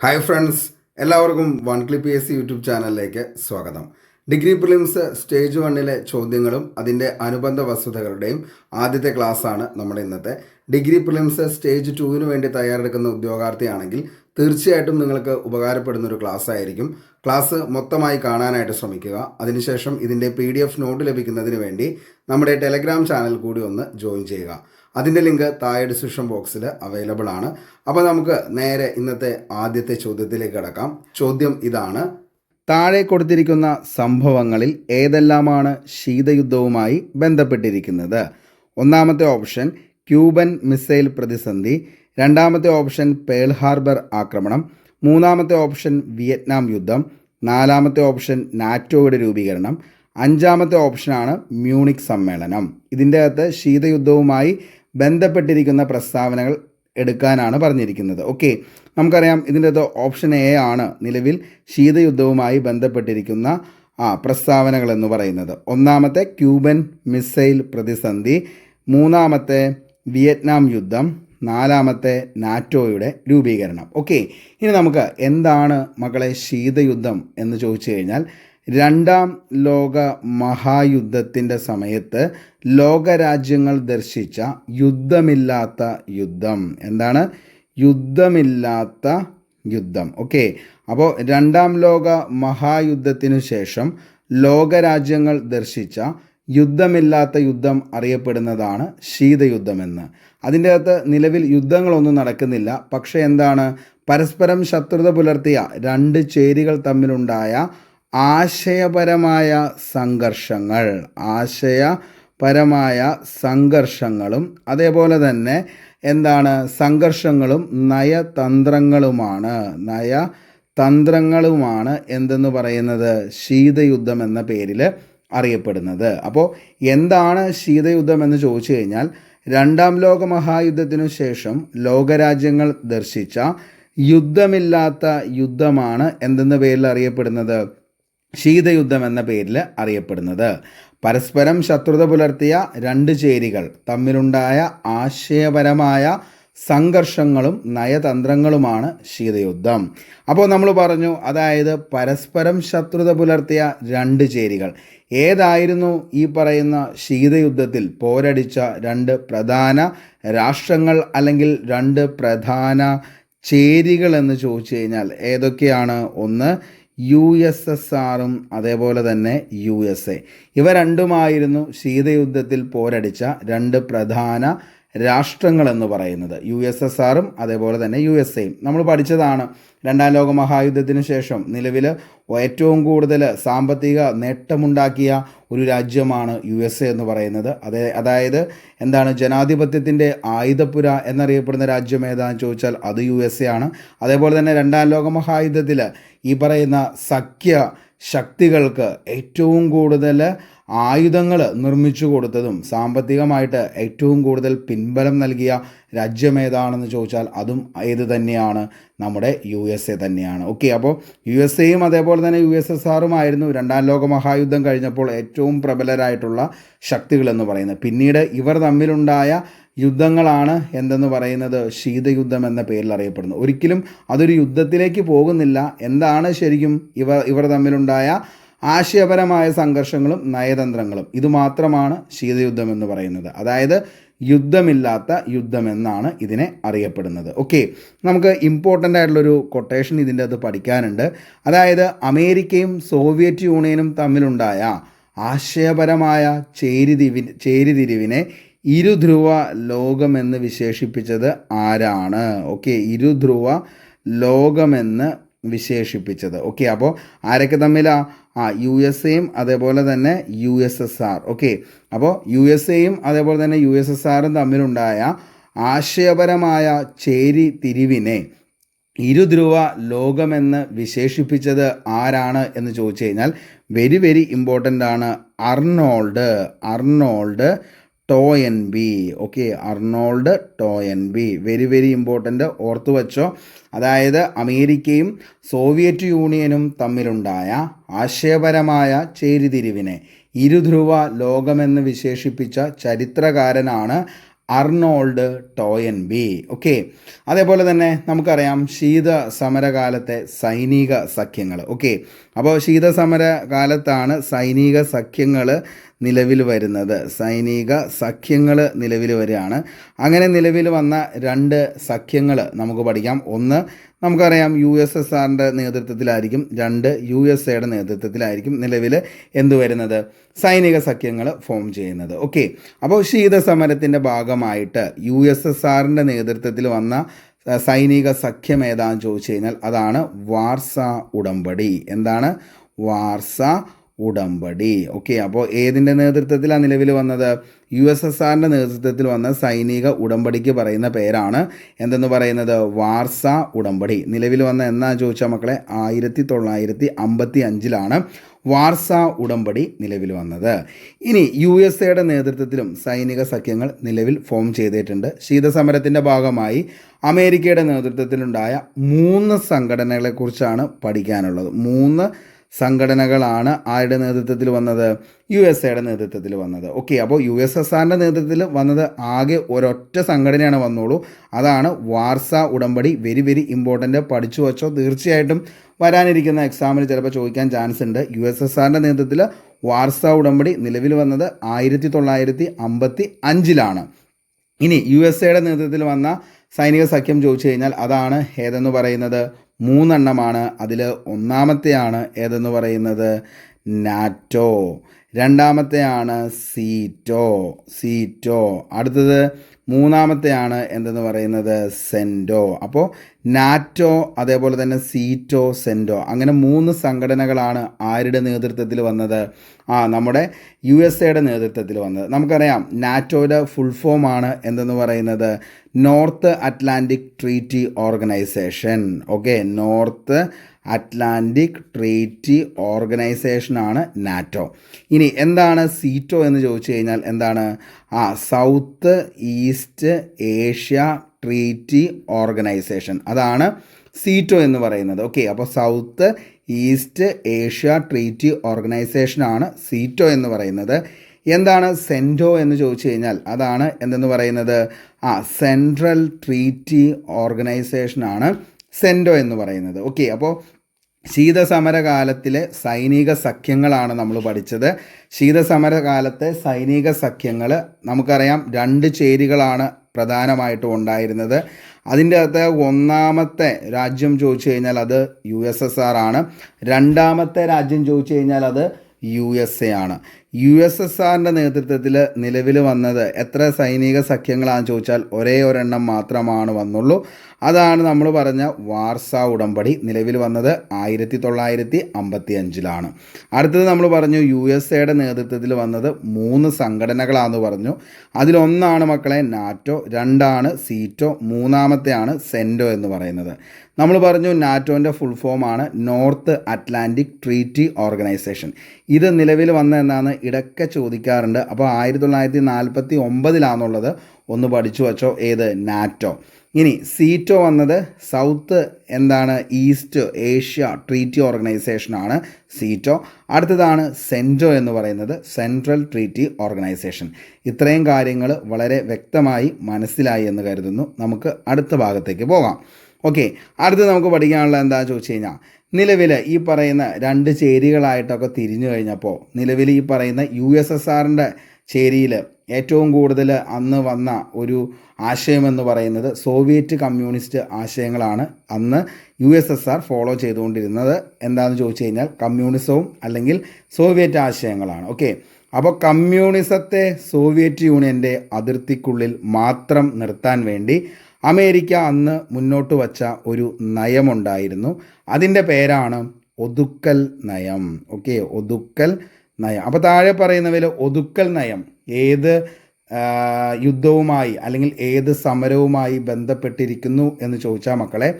Hi friends എല്ലാവർക്കും one clip S YouTube ചാനലിലേക്ക് സ്വാഗതം ഡിഗ്രി പ്രിലിംസ് സ്റ്റേജ് വണ്ണിലെ ചോദ്യങ്ങളും അതിന്റെ അനുബന്ധ വസ്തുതകളുടെയും ആദ്യത്തെ ക്ലാസ്സാണ് നമ്മുടെ ഇന്നത്തെ. ഡിഗ്രി പ്രിലിംസ് സ്റ്റേജ് ടുവിന് വേണ്ടി തയ്യാറെടുക്കുന്ന ഉദ്യോഗാർത്ഥിയാണെങ്കിൽ തീർച്ചയായിട്ടും നിങ്ങൾക്ക് ഉപകാരപ്പെടുന്ന ഒരു ക്ലാസ് ആയിരിക്കും. ക്ലാസ് മൊത്തമായി കാണാനായിട്ട് ശ്രമിക്കുക. അതിനുശേഷം ഇതിന്റെ പി ഡി എഫ് നോട്ട് ലഭിക്കുന്നതിന് വേണ്ടി നമ്മുടെ ടെലഗ്രാം ചാനൽ കൂടി ഒന്ന് ജോയിൻ ചെയ്യുക. അതിന്റെ ലിങ്ക് താഴെ ഡിസ്ക്രിപ്ഷൻ ബോക്സിൽ അവൈലബിൾ ആണ്. അപ്പോൾ നമുക്ക് നേരെ ഇന്നത്തെ ആദ്യത്തെ ചോദ്യത്തിലേക്ക് കിടക്കാം. ചോദ്യം ഇതാണ്. താഴെ കൊടുത്തിരിക്കുന്ന സംഭവങ്ങളിൽ ഏതെല്ലാമാണ് ശീതയുദ്ധവുമായി ബന്ധപ്പെട്ടിരിക്കുന്നത്? ഒന്നാമത്തെ ഓപ്ഷൻ ക്യൂബൻ മിസൈൽ പ്രതിസന്ധി. രണ്ടാമത്തെ ഓപ്ഷൻ പേൾ ഹാർബർ ആക്രമണം. മൂന്നാമത്തെ ഓപ്ഷൻ വിയറ്റ്നാം യുദ്ധം. നാലാമത്തെ ഓപ്ഷൻ നാറ്റോയുടെ രൂപീകരണം. അഞ്ചാമത്തെ ഓപ്ഷനാണ് മ്യൂണിക് സമ്മേളനം. ഇതിന്റെ അകത്ത് ശീതയുദ്ധവുമായി ബന്ധപ്പെട്ടിരിക്കുന്ന പ്രസ്താവനകൾ എടുക്കാനാണ് പറഞ്ഞിരിക്കുന്നത്. ഓക്കെ നമുക്കറിയാം ഇതിന്റെ അത് ഓപ്ഷൻ എ ആണ് നിലവിൽ ശീതയുദ്ധവുമായി ബന്ധപ്പെട്ടിരിക്കുന്ന ആ പ്രസ്താവനകൾ എന്ന് പറയുന്നത്. ഒന്നാമത്തെ ക്യൂബൻ മിസൈൽ പ്രതിസന്ധി മൂന്നാമത്തെ വിയറ്റ്നാം യുദ്ധം നാലാമത്തെ നാറ്റോയുടെ രൂപീകരണം. ഓക്കെ ഇനി നമുക്ക് എന്താണ് മകളെ ശീതയുദ്ധം എന്ന് ചോദിച്ചു കഴിഞ്ഞാൽ രണ്ടാം ലോക മഹായുദ്ധത്തിന്റെ സമയത്ത് ലോകരാജ്യങ്ങൾ ദർശിച്ച യുദ്ധമില്ലാത്ത യുദ്ധം. എന്താണ്? യുദ്ധമില്ലാത്ത യുദ്ധം. ഓക്കെ. അപ്പോൾ രണ്ടാം ലോക മഹായുദ്ധത്തിനു ശേഷം ലോകരാജ്യങ്ങൾ ദർശിച്ച യുദ്ധമില്ലാത്ത യുദ്ധം അറിയപ്പെടുന്നതാണ് ശീതയുദ്ധമെന്ന്. അതിന്റെ അകത്ത് നിലവിൽ യുദ്ധങ്ങളൊന്നും നടക്കുന്നില്ല. പക്ഷേ എന്താണ്? പരസ്പരം ശത്രുത പുലർത്തിയ രണ്ട് ചേരികൾ തമ്മിലുണ്ടായ ആശയപരമായ സംഘർഷങ്ങൾ. ആശയപരമായ സംഘർഷങ്ങളും അതേപോലെ തന്നെ എന്താണ് സംഘർഷങ്ങളും നയതന്ത്രങ്ങളുമാണ്. നയ തന്ത്രങ്ങളുമാണ് എന്തെന്ന് പറയുന്നത്? ശീതയുദ്ധം എന്ന പേരിൽ അറിയപ്പെടുന്നത്. അപ്പോൾ എന്താണ് ശീതയുദ്ധം എന്ന് ചോദിച്ചു കഴിഞ്ഞാൽ രണ്ടാം ലോക മഹായുദ്ധത്തിനു ശേഷം ലോകരാജ്യങ്ങൾ ദർശിച്ച യുദ്ധമില്ലാത്ത യുദ്ധമാണ് എന്തെന്ന പേരിൽ അറിയപ്പെടുന്നത്? ശീതയുദ്ധം എന്ന പേരിൽ അറിയപ്പെടുന്നത്. പരസ്പരം ശത്രുത പുലർത്തിയ രണ്ട് ചേരികൾ തമ്മിലുണ്ടായ ആശയപരമായ സംഘർഷങ്ങളും നയതന്ത്രങ്ങളുമാണ് ശീതയുദ്ധം. അപ്പോൾ നമ്മൾ പറഞ്ഞു അതായത് പരസ്പരം ശത്രുത പുലർത്തിയ രണ്ട് ചേരികൾ. ഏതായിരുന്നു ഈ പറയുന്ന ശീതയുദ്ധത്തിൽ പോരടിച്ച രണ്ട് പ്രധാന രാഷ്ട്രങ്ങൾ അല്ലെങ്കിൽ രണ്ട് പ്രധാന ചേരികൾ എന്ന് ചോദിച്ചു കഴിഞ്ഞാൽ ഏതൊക്കെയാണ്? ഒന്ന് യു എസ് എസ് ആറും അതേപോലെ തന്നെ യു എസ് എ. ഇവ രണ്ടുമായിരുന്നു ശീതയുദ്ധത്തിൽ പോരടിച്ച രണ്ട് പ്രധാന രാഷ്ട്രങ്ങൾ എന്ന് പറയുന്നത്. യു എസ് എസ് ആറും അതേപോലെ തന്നെ യു എസ് എയും. നമ്മൾ പഠിച്ചതാണ് രണ്ടാം ലോക മഹായുദ്ധത്തിന് ശേഷം നിലവിൽ ഏറ്റവും കൂടുതൽ സാമ്പത്തിക നേട്ടമുണ്ടാക്കിയ ഒരു രാജ്യമാണ് യു എസ് എ എന്ന് പറയുന്നത്. അതേ അതായത് എന്താണ് ജനാധിപത്യത്തിന്റെ ആയുധപുര എന്നറിയപ്പെടുന്ന രാജ്യം ഏതാണെന്ന് ചോദിച്ചാൽ അത് യു എസ് എ ആണ്. അതേപോലെ തന്നെ രണ്ടാം ലോക മഹായുദ്ധത്തിൽ ഈ പറയുന്ന സഖ്യ ശക്തികൾക്ക് ഏറ്റവും കൂടുതൽ ആയുധങ്ങൾ നിർമ്മിച്ചു കൊടുത്തതും സാമ്പത്തികമായിട്ട് ഏറ്റവും കൂടുതൽ പിൻബലം നൽകിയ രാജ്യം ഏതാണെന്ന് ചോദിച്ചാൽ അതും ഏത് തന്നെയാണ്? നമ്മുടെ യു എസ് എ തന്നെയാണ്. ഓക്കെ അപ്പോൾ യു എസ് എയും അതേപോലെ തന്നെ യു എസ് എസ് ആറുമായിരുന്നു. രണ്ടാം ലോക മഹായുദ്ധം കഴിഞ്ഞപ്പോൾ ഏറ്റവും പ്രബലരായിട്ടുള്ള ശക്തികളെന്ന് പറയുന്നത്. പിന്നീട് ഇവർ തമ്മിലുണ്ടായ യുദ്ധങ്ങളാണ് എന്തെന്ന് പറയുന്നത്? ശീതയുദ്ധം എന്ന പേരിൽ അറിയപ്പെടുന്നത് ഒരിക്കലും അതൊരു യുദ്ധത്തിലേക്ക് പോകുന്നില്ല. എന്താണ് ശരിക്കും ഇവ ഇവർ തമ്മിലുണ്ടായ ആശയപരമായ സംഘർഷങ്ങളും നയതന്ത്രങ്ങളും. ഇതുമാത്രമാണ് ശീതയുദ്ധം എന്ന് പറയുന്നത്. അതായത് യുദ്ധമില്ലാത്ത യുദ്ധം എന്നാണ് ഇതിനെ അറിയപ്പെടുന്നത്. ഓക്കെ നമുക്ക് ഇമ്പോർട്ടന്റ് ആയിട്ടുള്ളൊരു കൊട്ടേഷൻ ഇതിന്റെ അത് പഠിക്കാനുണ്ട്. അതായത് അമേരിക്കയും സോവിയറ്റ് യൂണിയനും തമ്മിലുണ്ടായ ആശയപരമായ ചേരിതിരി ചേരിതിരിവിനെ ഇരുധ്രുവ ലോകമെന്ന് വിശേഷിപ്പിച്ചത് ആരാണ്? ഓക്കെ ഇരുധ്രുവ ലോകമെന്ന് വിശേഷിപ്പിച്ചത്. ഓക്കെ അപ്പോൾ ആരൊക്കെ തമ്മിലാ? ആ യു എസ് എയും അതേപോലെ തന്നെ U S S R okay അപ്പോൾ യു എസ് എയും അതേപോലെ തന്നെ യു എസ് എസ് ആറും തമ്മിലുണ്ടായ ആശയപരമായ ചേരി തിരിവിനെ ഇരുധ്രുവ ലോകമെന്ന് വിശേഷിപ്പിച്ചത് ആരാണ് എന്ന് ചോദിച്ചു കഴിഞ്ഞാൽ വെരി വെരി ഇമ്പോർട്ടന്റ് ആണ് Arnold. Arnold Toynbee okay Arnold Toynbee very very important ഓർത്തു വച്ചോ. അതായത് അമേരിക്കയും സോവിയറ്റ് യൂണിയനും തമ്മിലുണ്ടായ ആശയപരമായ ചേരിതിരിവിനെ. ഇരുധ്രുവ ലോകമെന്ന് വിശേഷിപ്പിച്ച ചരിത്രകാരനാണ് അർണോൾഡ് ടോയൻ ബി ഓക്കെ അതേപോലെ തന്നെ നമുക്കറിയാം ശീത സമരകാലത്തെ സൈനിക സഖ്യങ്ങൾ ഓക്കെ അപ്പോൾ ശീത സമരകാലത്താണ് സൈനിക സഖ്യങ്ങൾ നിലവിൽ വരുന്നത്. സൈനിക സഖ്യങ്ങൾ നിലവിൽ വരികയാണ്. അങ്ങനെ നിലവിൽ വന്ന രണ്ട് സഖ്യങ്ങൾ നമുക്ക് പഠിക്കാം. ഒന്ന് നമുക്കറിയാം യു എസ് എസ് ആറിന്റെ നേതൃത്വത്തിലായിരിക്കും. രണ്ട് യു എസ് എയുടെ നേതൃത്വത്തിലായിരിക്കും നിലവിൽ എന്ത് വരുന്നത്? സൈനിക സഖ്യങ്ങൾ ഫോം ചെയ്യുന്നത്. ഓക്കെ അപ്പോൾ ശീതസമരത്തിന്റെ ഭാഗമായിട്ട് യു എസ് എസ് ആറിന്റെ നേതൃത്വത്തിൽ വന്ന സൈനിക സഖ്യം ഏതാണെന്ന് ചോദിച്ചു കഴിഞ്ഞാൽ അതാണ് വാർസ ഉടമ്പടി. എന്താണ്? വാർസ ഉടമ്പടി. ഓക്കെ അപ്പോൾ ഏതിന്റെ നേതൃത്വത്തിലാണ് നിലവിൽ വന്നത്? യു എസ് എസ് ആറിന്റെ നേതൃത്വത്തിൽ വന്ന സൈനിക ഉടമ്പടിക്ക് പറയുന്ന പേരാണ് എന്തെന്ന് പറയുന്നത്? വാർസ ഉടമ്പടി. നിലവിൽ വന്ന എന്നാ ചോദിച്ചാൽ മക്കളെ? ആയിരത്തി തൊള്ളായിരത്തി അമ്പത്തി അഞ്ചിലാണ് വാർസ ഉടമ്പടി നിലവിൽ വന്നത്. ഇനി യു എസ് എയുടെ നേതൃത്വത്തിലും സൈനിക സഖ്യങ്ങൾ നിലവിൽ ഫോം ചെയ്തിട്ടുണ്ട്. ശീതസമരത്തിന്റെ ഭാഗമായി അമേരിക്കയുടെ നേതൃത്വത്തിലുണ്ടായ മൂന്ന് സംഘടനകളെക്കുറിച്ചാണ് പഠിക്കാനുള്ളത്. മൂന്ന് സംഘടനകളാണ് ആരുടെ നേതൃത്വത്തിൽ വന്നത്? യു എസ് എയുടെ നേതൃത്വത്തിൽ വന്നത്. ഓക്കെ അപ്പോൾ യു എസ് എസ് ആറിന്റെ നേതൃത്വത്തിൽ വന്നത് ആകെ ഒരൊറ്റ സംഘടനയാണ് വന്നോളൂ. അതാണ് വാർസ ഉടമ്പടി. വെരി വെരി ഇമ്പോർട്ടന്റ് പഠിച്ചു വച്ചോ? തീർച്ചയായിട്ടും വരാനിരിക്കുന്ന എക്സാമിന് ചിലപ്പോൾ ചോദിക്കാൻ ചാൻസ് ഉണ്ട്. യു എസ് എസ് ആറിന്റെ നേതൃത്വത്തിൽ വാർസ ഉടമ്പടി നിലവിൽ വന്നത് ആയിരത്തി തൊള്ളായിരത്തി അമ്പത്തി അഞ്ചിലാണ് ഇനി യു എസ് എയുടെ നേതൃത്വത്തിൽ വന്ന സൈനിക സഖ്യം ചോദിച്ചു കഴിഞ്ഞാൽ അതാണ് ഏതെന്ന് പറയുന്നത്? മൂന്നെണ്ണമാണ്. അതിൽ ഒന്നാമത്തെയാണ് ഏതെന്ന് പറയുന്നത്? നാറ്റോ. രണ്ടാമത്തെയാണ് സീറ്റോ. സീറ്റോ. അടുത്തത് മൂന്നാമത്തെയാണ് എന്തെന്ന് പറയുന്നത് സെന്റോ അപ്പോൾ നാറ്റോ അതേപോലെ തന്നെ സീറ്റോ സെന്റോ അങ്ങനെ മൂന്ന് സംഘടനകളാണ് ആരുടെ നേതൃത്വത്തിൽ വന്നത്? ആ നമ്മുടെ യു എസ് എയുടെ നേതൃത്വത്തിൽ വന്നത്. നമുക്കറിയാം നാറ്റോയുടെ ഫുൾ ഫോം ആണ് എന്തെന്ന് പറയുന്നത്? North Atlantic Treaty Organization. Okay North Atlantic Treaty ഓർഗനൈസേഷനാണ് NATO. ഇനി എന്താണ് സീറ്റോ എന്ന് ചോദിച്ചു കഴിഞ്ഞാൽ എന്താണ്? ആ South East Asia Treaty Organization. അതാണ് സീറ്റോ എന്ന് പറയുന്നത്. ഓക്കെ അപ്പോൾ സൗത്ത് ഈസ്റ്റ് ഏഷ്യ ട്രീറ്റി ഓർഗനൈസേഷനാണ് സീറ്റോ എന്ന് പറയുന്നത്. എന്താണ് സെന്റോ എന്ന് ചോദിച്ചു കഴിഞ്ഞാൽ? അതാണ് എന്തെന്ന് പറയുന്നത്? ആ സെൻട്രൽ ട്രീറ്റി ഓർഗനൈസേഷനാണ് സെന്റോ എന്ന് പറയുന്നത്. ഓക്കെ അപ്പോൾ ശീതസമരകാലത്തിലെ സൈനിക സഖ്യങ്ങളാണ് നമ്മൾ പഠിച്ചത്. ശീതസമരകാലത്തെ സൈനിക സഖ്യങ്ങൾ നമുക്കറിയാം രണ്ട് ചേരികളാണ് പ്രധാനമായിട്ടും ഉണ്ടായിരുന്നത്. അതിന്റെ അകത്ത് ഒന്നാമത്തെ രാജ്യം ചോദിച്ചു കഴിഞ്ഞാൽ അത് യു എസ് എസ് ആർ ആണ്. രണ്ടാമത്തെ രാജ്യം ചോദിച്ചു കഴിഞ്ഞാൽ അത് യു എസ് എ ആണ്. യു എസ് എസ് ആറിന്റെ നേതൃത്വത്തിൽ നിലവിൽ വന്നത് എത്ര സൈനിക സഖ്യങ്ങളാണെന്ന് ചോദിച്ചാൽ ഒരേ ഒരെണ്ണം മാത്രമാണ് വന്നുള്ളൂ. അതാണ് നമ്മൾ പറഞ്ഞ വാർസ ഉടമ്പടി നിലവിൽ വന്നത് ആയിരത്തി തൊള്ളായിരത്തി അമ്പത്തി അഞ്ചിലാണ് അടുത്തത് നമ്മൾ പറഞ്ഞു യു എസ് എയുടെ നേതൃത്വത്തിൽ വന്നത് മൂന്ന് സംഘടനകളാണെന്ന് പറഞ്ഞു. അതിലൊന്നാണ് മക്കളെ നാറ്റോ രണ്ടാണ് സീറ്റോ മൂന്നാമത്തെയാണ് സെന്റോ എന്ന് പറയുന്നത്. നമ്മൾ പറഞ്ഞു നാറ്റോന്റെ ഫുൾ ഫോമാണ് നോർത്ത് അറ്റ്ലാന്റിക് ട്രീറ്റി ഓർഗനൈസേഷൻ. ഇത് നിലവിൽ വന്ന എന്നാണ് ഇടയ്ക്ക് ചോദിക്കാറുണ്ട്. അപ്പോൾ ആയിരത്തി തൊള്ളായിരത്തി നാൽപ്പത്തി ഒമ്പതിലാണെന്നുള്ളത് ഒന്ന് പഠിച്ചു വച്ചോ ഏത്? നാറ്റോ. ഇനി സീറ്റോ വന്നത് സൗത്ത് എന്താണ്? ഈസ്റ്റ് ഏഷ്യ ട്രീറ്റി ഓർഗനൈസേഷനാണ് സീറ്റോ. അടുത്തതാണ് സെന്റോ എന്ന് പറയുന്നത് സെൻട്രൽ ട്രീറ്റി ഓർഗനൈസേഷൻ. ഇത്രയും കാര്യങ്ങൾ വളരെ വ്യക്തമായി മനസ്സിലായി എന്ന് കരുതുന്നു. നമുക്ക് അടുത്ത ഭാഗത്തേക്ക് പോകാം. ഓക്കെ അടുത്ത് നമുക്ക് പഠിക്കാനുള്ള എന്താ ചോദിച്ചു കഴിഞ്ഞാൽ നിലവിൽ ഈ പറയുന്ന രണ്ട് ചേരികളായിട്ടൊക്കെ തിരിഞ്ഞു കഴിഞ്ഞപ്പോൾ നിലവിൽ ഈ പറയുന്ന യു എസ് എസ് ആറിന്റെ ചേരിയിൽ ഏറ്റവും കൂടുതൽ അന്ന് വന്ന ഒരു ആശയമെന്ന് പറയുന്നത് സോവിയറ്റ് കമ്മ്യൂണിസ്റ്റ് ആശയങ്ങളാണ് അന്ന് U S S R follow ചെയ്തുകൊണ്ടിരുന്നത്. എന്താണെന്ന് ചോദിച്ചു കഴിഞ്ഞാൽ കമ്മ്യൂണിസവും അല്ലെങ്കിൽ സോവിയറ്റ് ആശയങ്ങളാണ്. ഓക്കെ. അപ്പോൾ കമ്മ്യൂണിസത്തെ സോവിയറ്റ് യൂണിയന്റെ അതിർത്തിക്കുള്ളിൽ മാത്രം നിർത്താൻ വേണ്ടി അമേരിക്ക അന്ന് മുന്നോട്ട് വച്ച ഒരു നയമുണ്ടായിരുന്നു. അതിന്റെ പേരാണ് ഒതുക്കൽ നയം. ഓക്കെ ഒതുക്കൽ നയം. അപ്പോൾ താഴെ പറയുന്നവയിൽ ഒതുക്കൽ നയം ഏത് യുദ്ധവുമായി അല്ലെങ്കിൽ ഏത് സമരവുമായി ബന്ധപ്പെട്ടിരിക്കുന്നു എന്ന് ചോദിച്ചാൽ മക്കളെ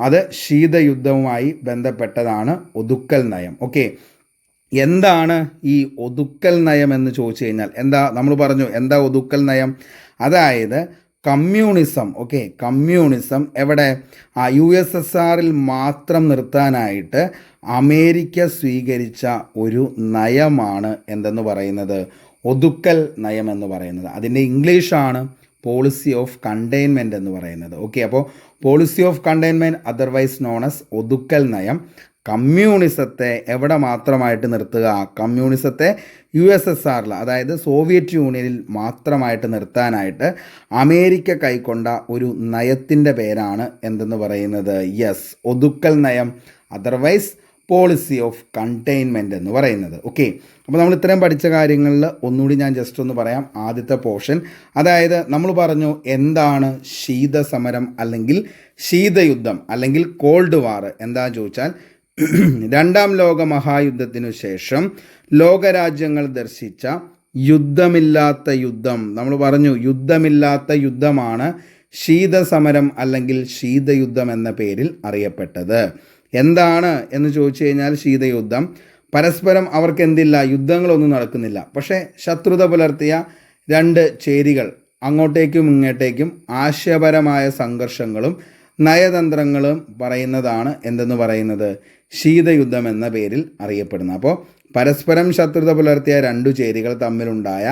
അത് ശീതയുദ്ധവുമായി ബന്ധപ്പെട്ടതാണ് ഒതുക്കൽ നയം. ഓക്കെ എന്താണ് ഈ ഒതുക്കൽ നയം എന്ന് ചോദിച്ചു കഴിഞ്ഞാൽ എന്താ നമ്മൾ പറഞ്ഞു എന്താ ഒതുക്കൽ നയം? അതായത് കമ്മ്യൂണിസം. ഓക്കെ കമ്മ്യൂണിസം എവിടെ? യു എസ് എസ് ആറിൽ മാത്രം നിർത്താനായിട്ട് അമേരിക്ക സ്വീകരിച്ച ഒരു നയമാണ് എന്തെന്ന് പറയുന്നത്? ഒതുക്കൽ നയം എന്ന് പറയുന്നത്. അതിന്റെ ഇംഗ്ലീഷാണ് പോളിസി ഓഫ് കണ്ടെയ്ൻമെന്റ് എന്ന് പറയുന്നത്. ഓക്കെ അപ്പോൾ policy of containment otherwise known as ഒതുക്കൽ നയം. കമ്മ്യൂണിസത്തെ എവിടെ മാത്രമായിട്ട് നിർത്തുക? കമ്മ്യൂണിസത്തെ യു എസ് എസ് ആറിൽ അതായത് സോവിയറ്റ് യൂണിയനിൽ മാത്രമായിട്ട് നിർത്താനായിട്ട് അമേരിക്ക കൈക്കൊണ്ട ഒരു നയത്തിന്റെ പേരാണ് എന്തെന്ന് പറയുന്നത്? യെസ് ഒതുക്കൽ നയം അതർവൈസ് പോളിസി ഓഫ് കണ്ടെയ്ൻമെന്റ് എന്ന് പറയുന്നത്. ഓക്കെ അപ്പോൾ നമ്മൾ ഇത്രയും പഠിച്ച കാര്യങ്ങളിൽ ഒന്നുകൂടി ഞാൻ ജസ്റ്റ് ഒന്ന് പറയാം. ആദ്യത്തെ പോർഷൻ അതായത് നമ്മൾ പറഞ്ഞു എന്താണ് ശീതസമരം അല്ലെങ്കിൽ ശീതയുദ്ധം അല്ലെങ്കിൽ കോൾഡ് വാർ എന്താ ചോദിച്ചാൽ രണ്ടാം ലോക മഹായുദ്ധത്തിനു ശേഷം ലോകരാജ്യങ്ങൾ ദർശിച്ച യുദ്ധമില്ലാത്ത യുദ്ധം. നമ്മൾ പറഞ്ഞു യുദ്ധമില്ലാത്ത യുദ്ധമാണ് ശീതസമരം അല്ലെങ്കിൽ ശീതയുദ്ധം എന്ന പേരിൽ അറിയപ്പെട്ടത്. എന്താണ് എന്ന് ചോദിച്ചു കഴിഞ്ഞാൽ ശീതയുദ്ധം. പരസ്പരം അവർക്ക് എന്തില്ല യുദ്ധങ്ങളൊന്നും നടക്കുന്നില്ല. പക്ഷേ ശത്രുത പുലർത്തിയ രണ്ട് ചേരികൾ അങ്ങോട്ടേക്കും ഇങ്ങോട്ടേക്കും ആശയപരമായ സംഘർഷങ്ങളും നയതന്ത്രങ്ങളും പറയുന്നതാണ് എന്തെന്ന് പറയുന്നത്? ശീതയുദ്ധം എന്ന പേരിൽ അറിയപ്പെടുന്നു. അപ്പോൾ പരസ്പരം ശത്രുത പുലർത്തിയ രണ്ടു ചേരികൾ തമ്മിലുണ്ടായ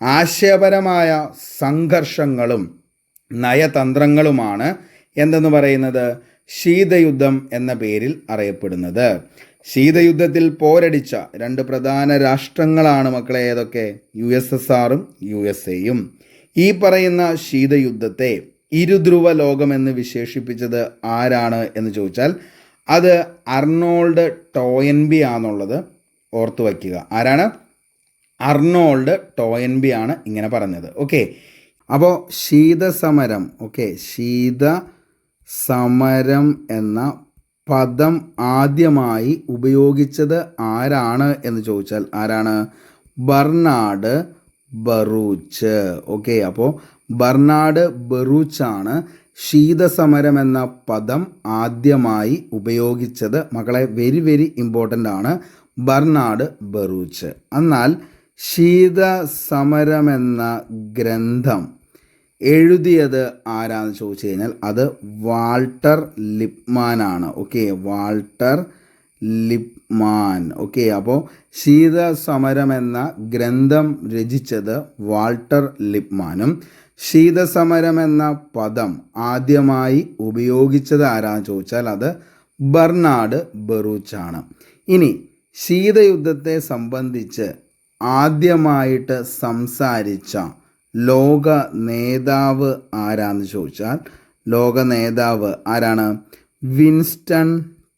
ആശയപരമായ സംഘർഷങ്ങളും നയതന്ത്രങ്ങളുമാണ് എന്തെന്ന് പറയുന്നത്? ശീതയുദ്ധം എന്ന പേരിൽ അറിയപ്പെടുന്നത്. ശീതയുദ്ധത്തിൽ പോരടിച്ച രണ്ട് പ്രധാന രാഷ്ട്രങ്ങളാണ് മക്കളെ ഏതൊക്കെ? യു എസ് എസ് ആറും യു എസ് എയും ഈ പറയുന്ന ശീതയുദ്ധത്തെ ഇരുധ്രുവ ലോകമെന്ന് വിശേഷിപ്പിച്ചത് ആരാണ് എന്ന് ചോദിച്ചാൽ അത് അർണോൾഡ് ടോയൻബി ആണെന്നുള്ളത് ഓർത്തു വയ്ക്കുക. ആരാണ്? അർണോൾഡ് ടോയൻബി ആണ് ഇങ്ങനെ പറഞ്ഞത്. ഓക്കെ. അപ്പോൾ ശീതസമരം. ഓക്കെ. ശീത സമരം എന്ന പദം ആദ്യമായി ഉപയോഗിച്ചത് ആരാണ് എന്ന് ചോദിച്ചാൽ ആരാണ്? Bernard Baruch. ഓക്കെ. അപ്പോൾ ബർണാഡ് ബറൂച്ചാണ് ശീതസമരം എന്ന പദം ആദ്യമായി ഉപയോഗിച്ചത് മക്കളെ വെരി വെരി ഇമ്പോർട്ടന്റ് ആണ്. Bernard Baruch. എന്നാൽ ശീതസമരം എന്ന ഗ്രന്ഥം എഴുതിയത് ആരാന്ന് ചോദിച്ചു കഴിഞ്ഞാൽ അത് വാൾട്ടർ ലിപ്മാൻ ആണ്. Okay Walter Lippmann. ഓക്കെ അപ്പോൾ ശീതസമരം എന്ന ഗ്രന്ഥം രചിച്ചത് വാൾട്ടർ ലിപ്മാനും ശീതസമരം എന്ന പദം ആദ്യമായി ഉപയോഗിച്ചത് ആരാന്ന് ചോദിച്ചാൽ അത് ബർണാഡ് ബറൂച്ചാണ്. ഇനി ശീതയുദ്ധത്തെ സംബന്ധിച്ച് ആദ്യമായിട്ട് സംസാരിച്ച ലോക നേതാവ് ആരാന്ന് ചോദിച്ചാൽ ലോക നേതാവ് ആരാണ്? വിൻസ്റ്റൺ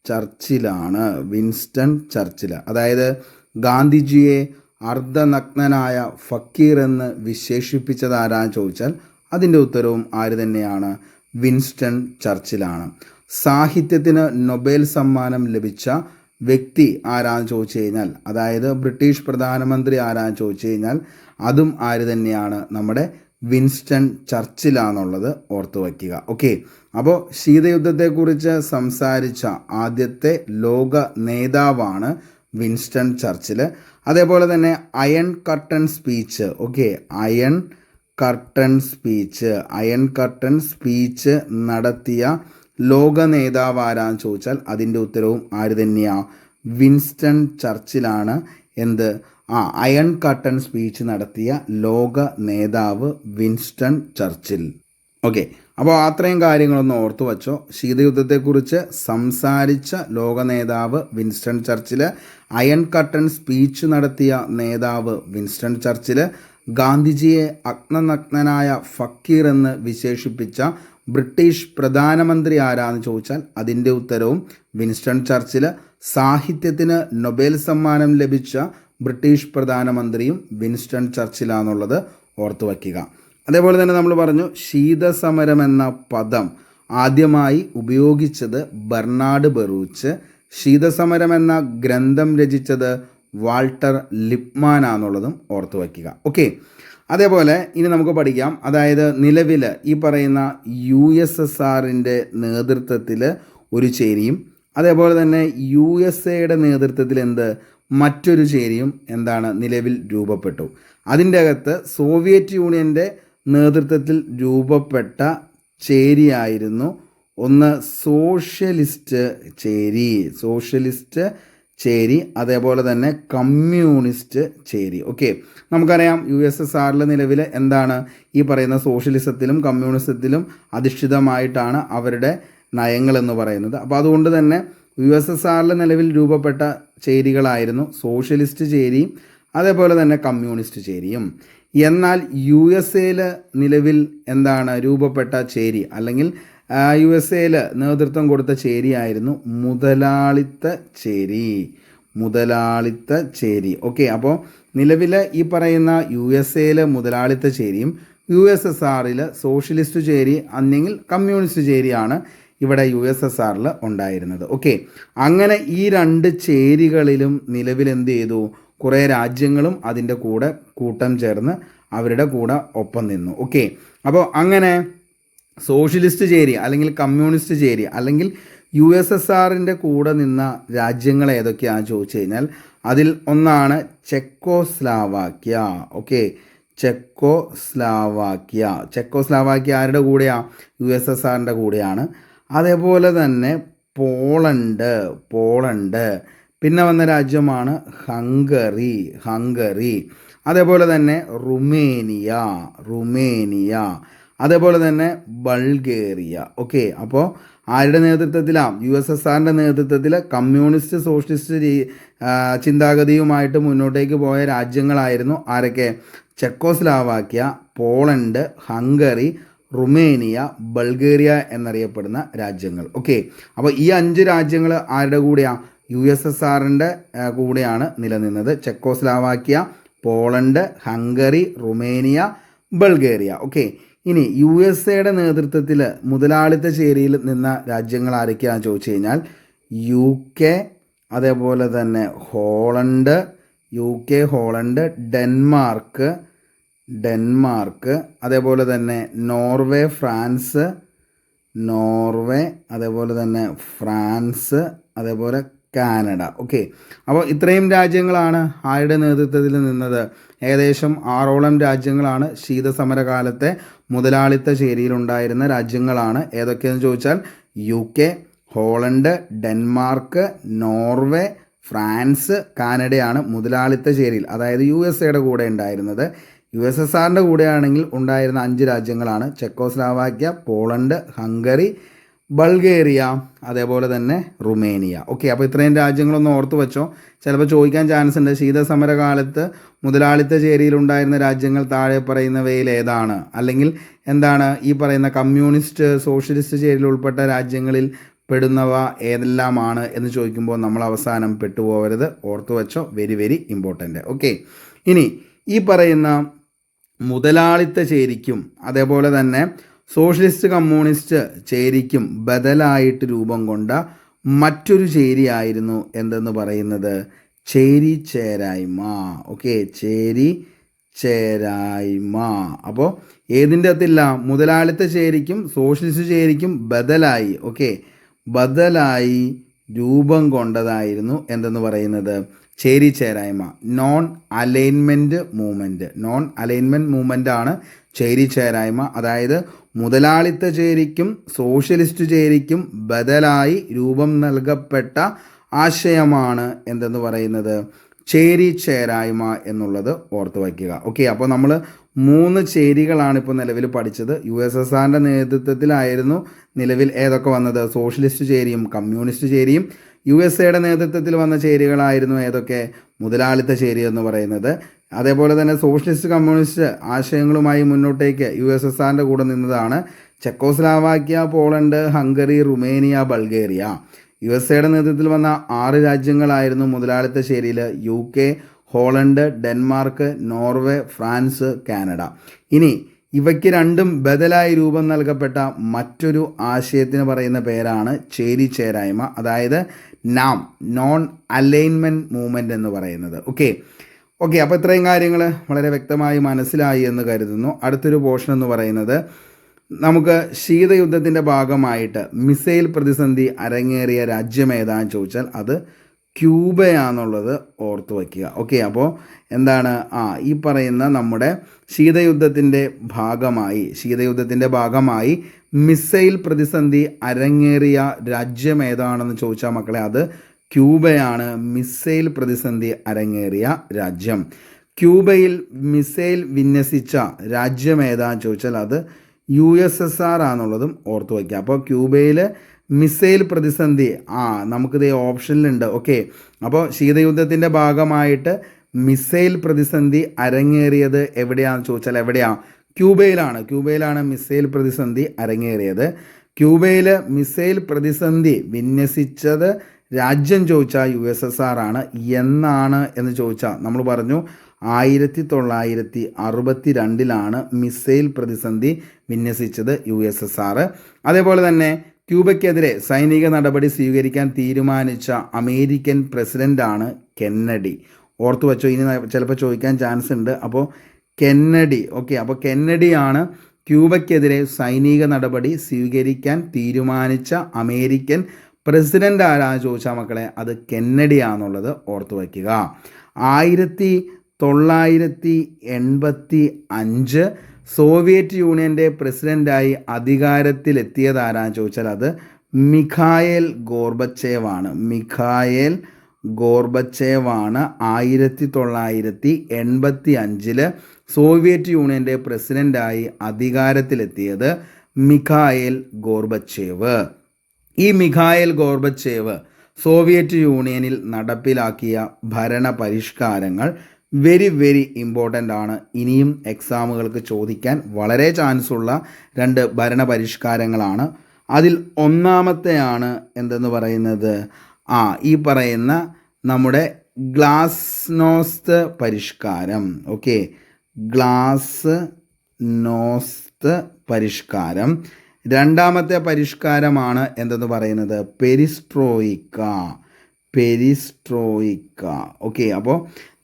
ചർച്ചിലാണ്. വിൻസ്റ്റൺ ചർച്ചിൽ അതായത് ഗാന്ധിജിയെ അർദ്ധനഗ്നനായ ഫക്കീർ എന്ന് വിശേഷിപ്പിച്ചത് ആരാന്ന് ചോദിച്ചാൽ അതിന്റെ ഉത്തരവും ആര് തന്നെയാണ്? വിൻസ്റ്റൺ ചർച്ചിലാണ്. സാഹിത്യത്തിന് നൊബേൽ സമ്മാനം ലഭിച്ച വ്യക്തി ആരാന്ന് ചോദിച്ചു കഴിഞ്ഞാൽ അതായത് ബ്രിട്ടീഷ് പ്രധാനമന്ത്രി ആരാന്ന് ചോദിച്ചു കഴിഞ്ഞാൽ അതും ആര് തന്നെയാണ്? നമ്മുടെ വിൻസ്റ്റൺ ചർച്ചിലാണെന്നുള്ളത് ഓർത്തു വയ്ക്കുക. ഓക്കെ. അപ്പോൾ ശീതയുദ്ധത്തെക്കുറിച്ച് സംസാരിച്ച ആദ്യത്തെ ലോക നേതാവാണ് വിൻസ്റ്റൺ ചർച്ചിൽ അതേപോലെ തന്നെ iron curtain speech. Okay iron curtain speech. Iron curtain speech നടത്തിയ ലോക നേതാവ് ആരാന്ന് ചോദിച്ചാൽ അതിന്റെ ഉത്തരവും ആര് തന്നെയാണ് വിൻസ്റ്റൺ ചർച്ചിലാണ്. എന്ത്? ആ അയൺ കർട്ടൺ സ്പീച്ച് നടത്തിയ ലോക നേതാവ് വിൻസ്റ്റൺ ചർച്ചിൽ. ഓക്കെ അപ്പോൾ അത്രയും കാര്യങ്ങളൊന്ന് ഓർത്തു വച്ചോ. ശീതയുദ്ധത്തെക്കുറിച്ച് സംസാരിച്ച ലോക നേതാവ് Winston Churchill iron curtain speech നടത്തിയ നേതാവ് വിൻസ്റ്റൺ ചർച്ചിൽ ഗാന്ധിജിയെ അഗ്നനഗ്നനായ ഫക്കീർ എന്ന് വിശേഷിപ്പിച്ച ബ്രിട്ടീഷ് പ്രധാനമന്ത്രി ആരാന്ന് ചോദിച്ചാൽ അതിന്റെ ഉത്തരവും വിൻസ്റ്റൺ ചർച്ചിൽ സാഹിത്യത്തിന് നൊബേൽ സമ്മാനം ലഭിച്ച ബ്രിട്ടീഷ് പ്രധാനമന്ത്രിയും വിൻസ്റ്റൺ ചർച്ചിലാന്നുള്ളത് ഓർത്തു വയ്ക്കുക. അതേപോലെ തന്നെ നമ്മൾ പറഞ്ഞു ശീതസമരം എന്ന പദം ആദ്യമായി ഉപയോഗിച്ചത് ബർണാഡ് ബറൂച്ച്. ശീതസമരം എന്ന ഗ്രന്ഥം രചിച്ചത് വാൾട്ടർ ലിപ്മാൻ ആണെന്നുള്ളതും ഓർത്തു വയ്ക്കുക. ഓക്കെ. അതേപോലെ ഇനി നമുക്ക് പഠിക്കാം. അതായത് നിലവിൽ ഈ പറയുന്ന യു എസ് എസ് ആറിന്റെ നേതൃത്വത്തിൽ ഒരു ചേരിയും അതേപോലെ തന്നെ യു എസ് എയുടെ നേതൃത്വത്തിൽ എന്ത്? മറ്റൊരു ചേരിയും എന്താണ്? നിലവിൽ രൂപപ്പെട്ടു. അതിന്റെ അകത്ത് സോവിയറ്റ് യൂണിയന്റെ നേതൃത്വത്തിൽ രൂപപ്പെട്ട ചേരിയായിരുന്നു ഒന്ന് സോഷ്യലിസ്റ്റ് ചേരി. സോഷ്യലിസ്റ്റ് ചേരി അതേപോലെ തന്നെ കമ്മ്യൂണിസ്റ്റ് ചേരി. ഓക്കെ നമുക്കറിയാം യു എസ് എസ് ആറിലെ നിലവിൽ എന്താണ് ഈ പറയുന്ന സോഷ്യലിസത്തിലും കമ്മ്യൂണിസത്തിലും അധിഷ്ഠിതമായിട്ടാണ് അവരുടെ നയങ്ങളെന്ന് പറയുന്നത്. അപ്പോൾ അതുകൊണ്ട് തന്നെ യു എസ് എസ് ആറിലെ നിലവിൽ രൂപപ്പെട്ട ചേരികളായിരുന്നു സോഷ്യലിസ്റ്റ് ചേരിയും അതേപോലെ തന്നെ കമ്മ്യൂണിസ്റ്റ് ചേരിയും. എന്നാൽ യു എസ് എയിൽ നിലവിൽ എന്താണ് രൂപപ്പെട്ട ചേരി? അല്ലെങ്കിൽ യു എസ് എയിൽ നേതൃത്വം കൊടുത്ത ചേരിയായിരുന്നു മുതലാളിത്ത ചേരി. മുതലാളിത്ത ചേരി. ഓക്കെ അപ്പോൾ നിലവിലെ ഈ പറയുന്ന യു എസ് എയിലെ മുതലാളിത്ത ചേരിയും യു എസ് എസ് ആറിൽ സോഷ്യലിസ്റ്റ് ചേരി അല്ലെങ്കിൽ കമ്മ്യൂണിസ്റ്റ് ചേരിയാണ് ഇവിടെ യു എസ് എസ് ആറിൽ ഉണ്ടായിരുന്നത്. ഓക്കെ അങ്ങനെ ഈ രണ്ട് ചേരികളിലും നിലവിൽ എന്ത് ചെയ്തു? കുറേ രാജ്യങ്ങളും അതിന്റെ കൂടെ കൂട്ടം ചേർന്ന് അവരുടെ കൂടെ ഒപ്പം നിന്നു. ഓക്കെ അപ്പോൾ അങ്ങനെ സോഷ്യലിസ്റ്റ് ചേരി അല്ലെങ്കിൽ കമ്മ്യൂണിസ്റ്റ് ചേരി അല്ലെങ്കിൽ യു എസ് എസ് ആറിന്റെ കൂടെ നിന്ന രാജ്യങ്ങൾ ഏതൊക്കെയാണെന്ന് ചോദിച്ചു കഴിഞ്ഞാൽ അതിൽ ഒന്നാണ് ചെക്കോസ്ലാവാക്യ. Okay Czechoslovakia. ചെക്കോസ്ലാവാക്യ ആരുടെ കൂടെയാണ് യു എസ് എസ് ആറിന്റെ കൂടെയാണ്. അതേപോലെ തന്നെ പോളണ്ട്. പോളണ്ട്. പിന്നെ വന്ന രാജ്യമാണ് ഹംഗറി ഹംഗറി. അതേപോലെ തന്നെ റുമേനിയ റുമേനിയ. അതേപോലെ തന്നെ ബൾഗേറിയ. ഓക്കെ അപ്പോൾ ആരുടെ നേതൃത്വത്തിലാണ് യു എസ് എസ് ആറിന്റെ നേതൃത്വത്തിൽ കമ്മ്യൂണിസ്റ്റ് സോഷ്യലിസ്റ്റ് ചിന്താഗതിയുമായിട്ട് മുന്നോട്ടേക്ക് പോയ രാജ്യങ്ങളായിരുന്നു ആരൊക്കെ? Czechoslovakia Poland Hungary Romania Bulgaria എന്നറിയപ്പെടുന്ന രാജ്യങ്ങൾ. ഓക്കെ അപ്പോൾ ഈ അഞ്ച് രാജ്യങ്ങൾ ആരുടെ കൂടെയാണ് യു എസ് എസ് ആറിന്റെ കൂടെയാണ് നിലനിന്നത്. Czechoslovakia Poland Hungary Romania Bulgaria. Okay. ഇനി യു എസ് എയുടെ നേതൃത്വത്തിൽ മുതലാളിത്ത ചേരിയിൽ നിന്ന രാജ്യങ്ങൾ ആരൊക്കെയാണെന്ന് ചോദിച്ചു കഴിഞ്ഞാൽ യു കെ അതേപോലെ തന്നെ Holland U K Holland Denmark Denmark അതേപോലെ തന്നെ നോർവേ ഫ്രാൻസ് നോർവേ അതേപോലെ തന്നെ ഫ്രാൻസ് അതേപോലെ കാനഡ. ഓക്കെ. അപ്പോൾ ഇത്രയും രാജ്യങ്ങളാണ് ആരുടെ നേതൃത്വത്തിൽ നിന്നത്? ഏകദേശം ആറോളം രാജ്യങ്ങളാണ് ശീതസമരകാലത്തെ മുതലാളിത്ത ചേരിയിലുണ്ടായിരുന്ന രാജ്യങ്ങളാണ്. ഏതൊക്കെയെന്ന് ചോദിച്ചാൽ U K Holland Denmark Norway France കാനഡയാണ് മുതലാളിത്ത ചേരിയിൽ അതായത് യു എസ് എയുടെ കൂടെ ഉണ്ടായിരുന്നത്. യു എസ് എസ് ആറിന്റെ കൂടെയാണെങ്കിൽ ഉണ്ടായിരുന്ന അഞ്ച് രാജ്യങ്ങളാണ്. ചെക്കോസ്ലാവാക്യ പോളണ്ട് ഹംഗറി ബൾഗേറിയ അതേപോലെ തന്നെ റുമേനിയ. ഓക്കെ അപ്പോൾ ഇത്രയും രാജ്യങ്ങളൊന്ന് ഓർത്ത് വെച്ചോ. ചിലപ്പോൾ ചോദിക്കാൻ ചാൻസ് ഉണ്ട്. ശീതസമരകാലത്ത് മുതലാളിത്ത ചേരിയിലുണ്ടായിരുന്ന രാജ്യങ്ങൾ താഴെ പറയുന്നവയിൽ ഏതാണ്? അല്ലെങ്കിൽ എന്താണ് ഈ പറയുന്ന കമ്മ്യൂണിസ്റ്റ് സോഷ്യലിസ്റ്റ് ചേരിയിൽ ഉൾപ്പെട്ട രാജ്യങ്ങളിൽ പെടുന്നവ ഏതെല്ലാമാണ് എന്ന് ചോദിക്കുമ്പോൾ നമ്മൾ അവസാനം പെട്ടുപോകരുത് ഓർത്തു വെച്ചോ. വെരി വെരി ഇമ്പോർട്ടന്റ് ഓക്കെ ഇനി ഈ പറയുന്ന മുതലാളിത്ത ചേരിക്കും അതേപോലെ തന്നെ സോഷ്യലിസ്റ്റ് കമ്മ്യൂണിസ്റ്റ് ചേരിക്കും ബദലായിട്ട് രൂപം കൊണ്ട മറ്റൊരു ചേരിയായിരുന്നു എന്തെന്ന് പറയുന്നത്? ചേരി ചേരായ്മ. ഓക്കെ ചേരി ചേരായ്മ. അപ്പോൾ ഏതിന്റെ അകത്തില്ല? മുതലാളിത്ത ചേരിക്കും സോഷ്യലിസ്റ്റ് ചേരിക്കും ബദലായി. ഓക്കെ ബദലായി രൂപം കൊണ്ടതായിരുന്നു എന്തെന്ന് പറയുന്നത്? ചേരി ചേരായ്മ. Non alignment movement non alignment movement ആണ് ചേരി ചേരായ്മ അതായത് മുതലാളിത്ത ചേരിക്കും സോഷ്യലിസ്റ്റ് ചേരിക്കും ബദലായി രൂപം നൽകപ്പെട്ട ആശയമാണ് എന്തെന്ന് പറയുന്നത്? ചേരി ചേരായ്മ എന്നുള്ളത് ഓർത്തു വയ്ക്കുക. ഓക്കെ അപ്പോൾ നമ്മൾ മൂന്ന് ചേരികളാണ് ഇപ്പോൾ നിലവിൽ പഠിച്ചത്. യു എസ് എസ് ആറിന്റെ നേതൃത്വത്തിലായിരുന്നു നിലവിൽ ഏതൊക്കെ വന്നത്? സോഷ്യലിസ്റ്റ് ചേരിയും കമ്മ്യൂണിസ്റ്റ് ചേരിയും. യു എസ് എയുടെ നേതൃത്വത്തിൽ വന്ന ചേരികളായിരുന്നു ഏതൊക്കെ? മുതലാളിത്ത ശേരി എന്ന് പറയുന്നത്. അതേപോലെ തന്നെ സോഷ്യലിസ്റ്റ് കമ്മ്യൂണിസ്റ്റ് ആശയങ്ങളുമായി മുന്നോട്ടേക്ക് യു എസ് എസ് ആറിന്റെ കൂടെ നിന്നതാണ് Czechoslovakia Poland Hungary Romania Bulgaria. U S എയുടെ നേതൃത്വത്തിൽ വന്ന ആറ് രാജ്യങ്ങളായിരുന്നു മുതലാളിത്ത ശേരിയിൽ U K Holland Denmark Norway France Canada. ഇനി ഇവയ്ക്ക് രണ്ടും ബദലായി രൂപം നൽകപ്പെട്ട മറ്റൊരു ആശയത്തിന് പറയുന്ന പേരാണ് ചേരി ചേരായ്മ അതായത് നാം നോൺ അലൈൻമെന്റ് മൂവ്മെന്റ് എന്ന് പറയുന്നത്. ഓക്കെ ഓക്കെ അപ്പോൾ ഇത്രയും കാര്യങ്ങൾ വളരെ വ്യക്തമായി മനസ്സിലായി എന്ന് കരുതുന്നു. അടുത്തൊരു പോർഷൻ എന്ന് പറയുന്നത് നമുക്ക് ശീതയുദ്ധത്തിന്റെ ഭാഗമായിട്ട് മിസൈൽ പ്രതിസന്ധി അരങ്ങേറിയ രാജ്യം ഏതാന്ന് ചോദിച്ചാൽ അത് ക്യൂബയാണെന്നുള്ളത് ഓർത്ത് വയ്ക്കുക. ഓക്കെ അപ്പോൾ എന്താണ്? ആ ഈ പറയുന്ന നമ്മുടെ ശീതയുദ്ധത്തിന്റെ ഭാഗമായി ശീതയുദ്ധത്തിന്റെ ഭാഗമായി മിസൈൽ പ്രതിസന്ധി അരങ്ങേറിയ രാജ്യം ഏതാണെന്ന് ചോദിച്ചാൽ മക്കളെ അത് ക്യൂബയാണ്. മിസൈൽ പ്രതിസന്ധി അരങ്ങേറിയ രാജ്യം. ക്യൂബയിൽ മിസൈൽ വിന്യസിച്ച രാജ്യം ഏതാണെന്ന് ചോദിച്ചാൽ അത് യു എസ് എസ് ആർ ആണെന്നുള്ളതും ഓർത്തു വയ്ക്കുക. അപ്പോൾ ക്യൂബയിൽ മിസൈൽ പ്രതിസന്ധി. ആ നമുക്കിത് ഓപ്ഷനിലുണ്ട്. ഓക്കെ. അപ്പോൾ ശീതയുദ്ധത്തിന്റെ ഭാഗമായിട്ട് മിസൈൽ പ്രതിസന്ധി അരങ്ങേറിയത് എവിടെയാണെന്ന് ചോദിച്ചാൽ എവിടെയാണ് ക്യൂബയിലാണ്. ക്യൂബയിലാണ് മിസൈൽ പ്രതിസന്ധി അരങ്ങേറിയത്. ക്യൂബയിൽ മിസൈൽ പ്രതിസന്ധി വിന്യസിച്ചത് രാജ്യം ചോദിച്ചാൽ യു എസ് എസ് ആർ ആണ്. എന്നാണ് എന്ന് ചോദിച്ചാൽ നമ്മൾ പറഞ്ഞു ആയിരത്തി തൊള്ളായിരത്തി അറുപത്തി രണ്ടിലാണ് മിസൈൽ പ്രതിസന്ധി വിന്യസിച്ചത് യു എസ് എസ് ആർ. അതേപോലെ തന്നെ ക്യൂബയ്ക്കെതിരെ സൈനിക നടപടി സ്വീകരിക്കാൻ തീരുമാനിച്ച അമേരിക്കൻ പ്രസിഡന്റാണ് കെന്നഡി. ഓർത്തു വച്ചോ ഇനി ചിലപ്പോൾ ചോദിക്കാൻ ചാൻസ് ഉണ്ട്. അപ്പോൾ കെന്നഡി ഓക്കെ അപ്പോൾ കെന്നഡിയാണ് ക്യൂബയ്ക്കെതിരെ സൈനിക നടപടി സ്വീകരിക്കാൻ തീരുമാനിച്ച അമേരിക്കൻ പ്രസിഡന്റ് ആരാ ചോദിച്ചാൽ മക്കളെ? അത് കെന്നഡിയാണെന്നുള്ളത് ഓർത്തു വയ്ക്കുക ആയിരത്തി തൊള്ളായിരത്തി എൺപത്തി അഞ്ച് സോവിയറ്റ് യൂണിയന്റെ പ്രസിഡന്റായി അധികാരത്തിലെത്തിയതാരാന്ന് ചോദിച്ചാൽ അത് മിഖായേൽ ഗോർബച്ചേവാണ്. മിഖായേൽ ഗോർബച്ചേവാണ് ആയിരത്തി തൊള്ളായിരത്തി എൺപത്തി അഞ്ചിൽ സോവിയറ്റ് യൂണിയന്റെ പ്രസിഡന്റായി അധികാരത്തിലെത്തിയത് മിഖായേൽ ഗോർബച്ചേവ്. ഈ മിഖായേൽ ഗോർബച്ചേവ് സോവിയറ്റ് യൂണിയനിൽ നടപ്പിലാക്കിയ ഭരണ പരിഷ്കാരങ്ങൾ വെരി വെരി ഇമ്പോർട്ടന്റ് ആണ്. ഇനിയും എക്സാമുകൾക്ക് ചോദിക്കാൻ വളരെ ചാൻസ് ഉള്ള രണ്ട് ഭരണ പരിഷ്കാരങ്ങളാണ് അതിൽ ഒന്നാമത്തെയാണ് എന്തെന്ന് പറയുന്നത്? ആ ഈ പറയുന്ന നമ്മുടെ ഗ്ലാസ്നോസ്ത് പരിഷ്കാരം. ഓക്കെ ഗ്ലാസ് നോസ്ത് പരിഷ്കാരം. രണ്ടാമത്തെ പരിഷ്കാരമാണ് എന്തെന്ന് പറയുന്നത്? പെരിസ്ട്രോയിക്ക പെരിസ്ട്രോയിക്ക ഓക്കെ അപ്പോൾ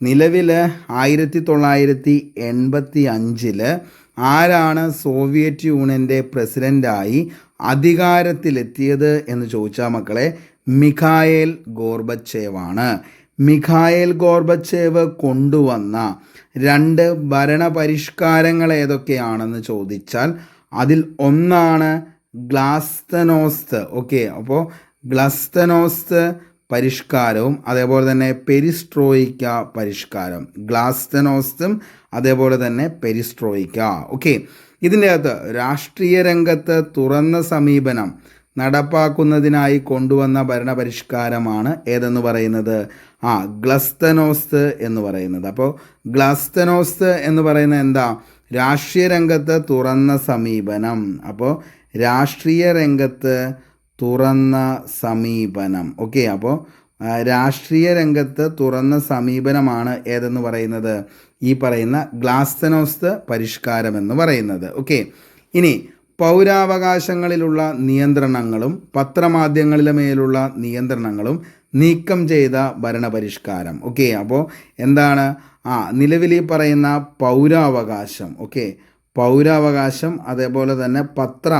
നിലവിൽ ആയിരത്തി തൊള്ളായിരത്തി എൺപത്തി അഞ്ചിൽ ആരാണ് സോവിയറ്റ് യൂണിയന്റെ പ്രസിഡന്റായി അധികാരത്തിലെത്തിയത് എന്ന് ചോദിച്ചാൽ മക്കളെ മിഖായേൽ ഗോർബച്ചേവാണ്. മിഖായേൽ ഗോർബച്ചേവ് കൊണ്ടുവന്ന രണ്ട് ഭരണപരിഷ്കാരങ്ങൾ ഏതൊക്കെയാണെന്ന് ചോദിച്ചാൽ അതിൽ ഒന്നാണ് ഗ്ലാസ്തനോസ്ത്. ഓക്കെ അപ്പോൾ ഗ്ലസ്തനോസ്ത് പരിഷ്കാരവും അതേപോലെ തന്നെ പെരിസ്ട്രോയിക്ക പരിഷ്കാരം. ഗ്ലാസ്തനോസ്തും അതേപോലെ തന്നെ പെരിസ്ട്രോയിക്ക. ഓക്കെ ഇതിന്റെ അകത്ത് രാഷ്ട്രീയ രംഗത്ത് തുറന്ന സമീപനം നടപ്പാക്കുന്നതിനായി കൊണ്ടുവന്ന ഭരണപരിഷ്കാരമാണ് ഏതെന്ന് പറയുന്നത്? ആ ഗ്ലസ്തനോസ്ത് എന്ന് പറയുന്നത്. അപ്പോൾ ഗ്ലസ്തനോസ്ത് എന്ന് പറയുന്നത് എന്താ? രാഷ്ട്രീയ രംഗത്ത് തുറന്ന സമീപനം. അപ്പോൾ രാഷ്ട്രീയ രംഗത്ത് തുറന്ന സമീപനം. ഓക്കെ അപ്പോൾ രാഷ്ട്രീയ രംഗത്ത് തുറന്ന സമീപനമാണ് ഏതെന്ന് പറയുന്നത്? ഈ പറയുന്ന ഗ്ലാസ്തനോസ്ത് പരിഷ്കാരം എന്ന് പറയുന്നത്. ഓക്കെ ഇനി പൗരാവകാശങ്ങളിലുള്ള നിയന്ത്രണങ്ങളും പത്രമാധ്യമങ്ങളിലെ മേലുള്ള നിയന്ത്രണങ്ങളും നീക്കം ചെയ്ത ഭരണപരിഷ്കാരം. ഓക്കെ അപ്പോൾ എന്താണ്? ആ നിലവിൽ ഈ പറയുന്ന പൗരാവകാശം. ഓക്കെ പൗരാവകാശം അതേപോലെ തന്നെ പത്ര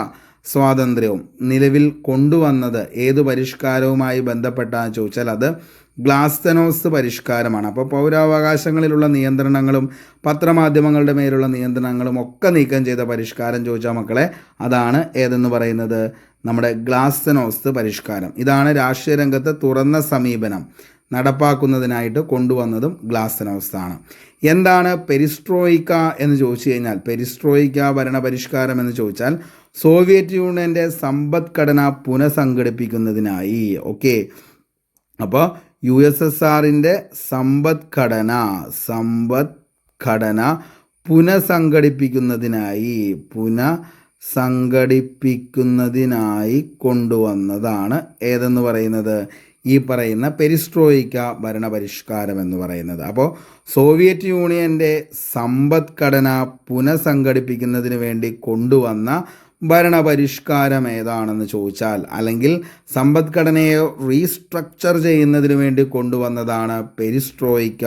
സ്വാതന്ത്ര്യവും നിലവിൽ കൊണ്ടുവന്നത് ഏത് പരിഷ്കാരവുമായി ബന്ധപ്പെട്ടാന്ന് ചോദിച്ചാൽ അത് ഗ്ലാസ്തനോസ് പരിഷ്കാരമാണ്. അപ്പോൾ പൗരാവകാശങ്ങളിലുള്ള നിയന്ത്രണങ്ങളും പത്രമാധ്യമങ്ങളുടെ മേലുള്ള നിയന്ത്രണങ്ങളും ഒക്കെ നീക്കം ചെയ്ത പരിഷ്കാരം ചോദിച്ചാൽ മക്കളെ അതാണ് ഏതെന്ന് പറയുന്നത്? നമ്മുടെ ഗ്ലാസ്തനോസ് പരിഷ്കാരം. ഇതാണ് രാഷ്ട്രീയ രംഗത്ത് തുറന്ന സമീപനം. നടപ്പാക്കുന്നതിനായിട്ട് കൊണ്ടുവന്നതും ഗ്ലാസ്തനോസ്താണ് എന്താണ് പെരിസ്ട്രോയിക്ക എന്ന് ചോദിച്ചു കഴിഞ്ഞാൽ പെരിസ്ട്രോയിക്ക ഭരണപരിഷ്കാരം എന്ന് ചോദിച്ചാൽ സോവിയറ്റ് യൂണിയന്റെ സമ്പദ്ഘടന പുനഃസംഘടിപ്പിക്കുന്നതിനായി. ഓക്കെ. അപ്പോൾ യു എസ് എസ് ആറിന്റെ സമ്പദ്ഘടന സമ്പദ്ഘടന പുനഃസംഘടിപ്പിക്കുന്നതിനായി പുനഃസംഘടിപ്പിക്കുന്നതിനായി കൊണ്ടുവന്നതാണ് ഏതെന്ന് പറയുന്നത്? ഈ പറയുന്ന പെരിസ്ട്രോയിക്ക ഭരണപരിഷ്കാരം എന്ന് പറയുന്നത്. അപ്പോൾ സോവിയറ്റ് യൂണിയന്റെ സമ്പദ്ഘടന പുനഃസംഘടിപ്പിക്കുന്നതിന് വേണ്ടി കൊണ്ടുവന്ന ഭരണപരിഷ്കാരം ഏതാണെന്ന് ചോദിച്ചാൽ അല്ലെങ്കിൽ സമ്പദ്ഘടനയെ റീസ്ട്രക്ചർ ചെയ്യുന്നതിന് വേണ്ടി കൊണ്ടുവന്നതാണ് പെരിസ്ട്രോയിക്ക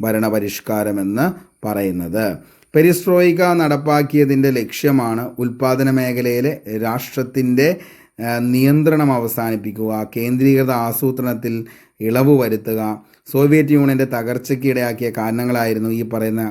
ഭരണപരിഷ്കാരമെന്ന് പറയുന്നത്. പെരിസ്ട്രോയിക്ക നടപ്പാക്കിയതിന്റെ ലക്ഷ്യമാണ് ഉൽപ്പാദന മേഖലയിലെ രാഷ്ട്രത്തിന്റെ നിയന്ത്രണം അവസാനിപ്പിക്കുക കേന്ദ്രീകൃത ആസൂത്രണത്തിൽ ഇളവ് വരുത്തുക. സോവിയറ്റ് യൂണിയന്റെ തകർച്ചയ്ക്ക് ഇടയാക്കിയ കാരണങ്ങളായിരുന്നു ഈ പറയുന്ന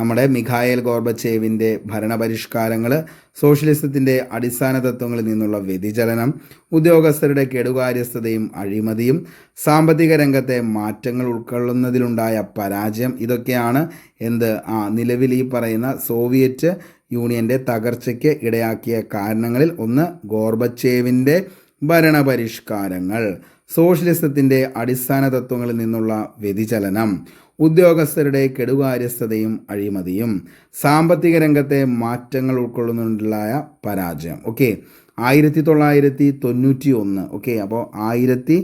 നമ്മുടെ മിഖായേൽ ഗോർബച്ചേവിന്റെ ഭരണപരിഷ്കാരങ്ങൾ സോഷ്യലിസത്തിന്റെ അടിസ്ഥാന തത്വങ്ങളിൽ നിന്നുള്ള വ്യതിചലനം ഉദ്യോഗസ്ഥരുടെ കെടുകാര്യസ്ഥതയും അഴിമതിയും സാമ്പത്തിക രംഗത്തെ മാറ്റങ്ങൾ ഉൾക്കൊള്ളുന്നതിലുണ്ടായ പരാജയം ഇതൊക്കെയാണ് എന്ത് ആ നിലവിൽ ഈ പറയുന്ന സോവിയറ്റ് യൂണിയന്റെ തകർച്ചയ്ക്ക് ഇടയാക്കിയ കാരണങ്ങളിൽ ഒന്ന് ഗോർബച്ചേവിന്റെ ഭരണപരിഷ്കാരങ്ങൾ. സോഷ്യലിസത്തിന്റെ അടിസ്ഥാന തത്വങ്ങളിൽ നിന്നുള്ള വ്യതിചലനം. ഉദ്യോഗസ്ഥരുടെ കെടുകാര്യസ്ഥതയും അഴിമതിയും സാമ്പത്തിക രംഗത്തെ മാറ്റങ്ങൾ ഉൾക്കൊള്ളുന്നതിലായ പരാജയം. ഓക്കെ ആയിരത്തി തൊള്ളായിരത്തി തൊണ്ണൂറ്റി ഒന്ന് ഓക്കെ അപ്പോൾ ആയിരത്തി